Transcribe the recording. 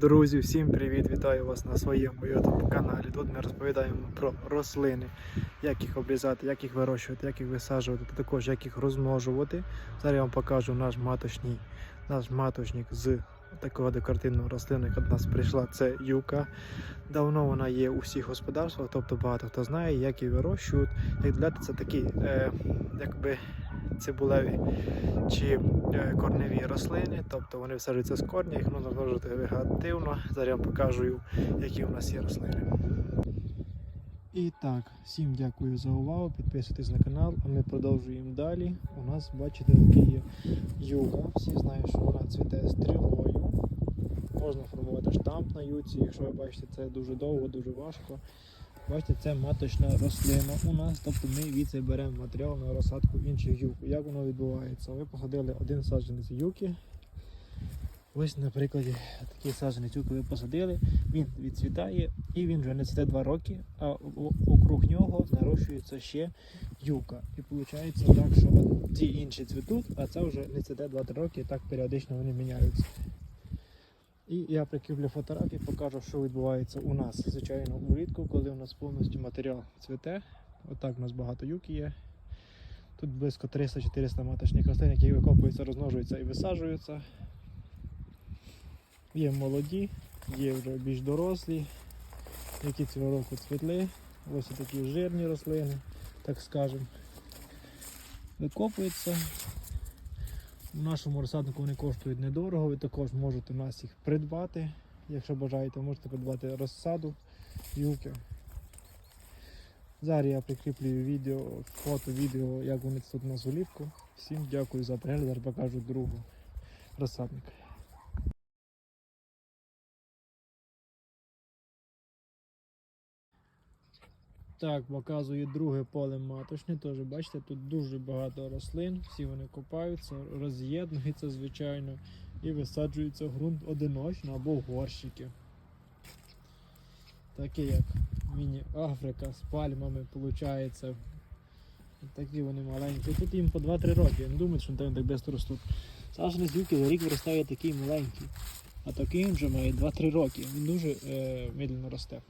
Друзі, всім привіт! Вітаю вас на своєму YouTube каналі. Тут ми розповідаємо про рослини, як їх обрізати, як їх вирощувати, як їх висаджувати, та також як їх розмножувати. Зараз я вам покажу наш маточний, наш маточник з такого декоративного рослини, яка до нас прийшла. Це юка. Давно вона є у всіх господарствах, тобто багато хто знає, як її вирощують. Як дляти, це такі е, якби цибулеві чи е, корневі рослини, тобто вони всаджуються з корня, їх можна вложити вегетативно. Зараз я вам покажу, які у нас є рослини. І так, всім дякую за увагу. Підписуйтесь на канал, а ми продовжуємо далі. У нас, бачите, такий юга. Всі знають, що вона цвіте стрілою. Можна формувати штамп на юці, якщо ви бачите, це дуже довго, дуже важко. Бачите, це маточна рослина у нас, тобто ми від беремо матеріал на розсадку інших юк. Як воно відбувається? Ви посадили один саджанець юки. Ось, на прикладі, такий саджанець ви посадили, він відцвітає і він вже не цвіте 2 роки, а округ нього нарощується ще юка. І виходить так, що ці інші цвітуть, а це вже не цвіте 2-3 роки, і так періодично вони міняються. І я прикріплю фотографії, покажу, що відбувається у нас. Звичайно, улітку, коли у нас повністю матеріал цвіте. Отак у нас багато юки є. Тут близько 300-400 маточних рослин, які викопуються, розмножуються і висаджуються. Є молоді, є вже більш дорослі, які цього року цвітли. Ось такі жирні рослини, так скажемо. Викопуються. У нашому розсаднику вони коштують недорого, ви також можете у нас їх придбати. Якщо бажаєте, можете придбати розсаду юки. Зараз я прикріплюю відео, фото, відео, як вони тут у нас улітку. Всім дякую за перегляд, зараз покажу другу розсадник. Так, показую друге поле маточне. Теж бачите, тут дуже багато рослин, всі вони копаються, роз'єднуються, звичайно, і висаджуються в ґрунт одиночно або в горщики. Такі як міні-Африка з пальмами, виходить. Такі вони маленькі. Тут їм по 2-3 роки. Я не думаю, що вони так швидко ростуть. Сашини звідки за рік виростає такий маленький. А такий вже має 2-3 роки. Він дуже е, медленно росте.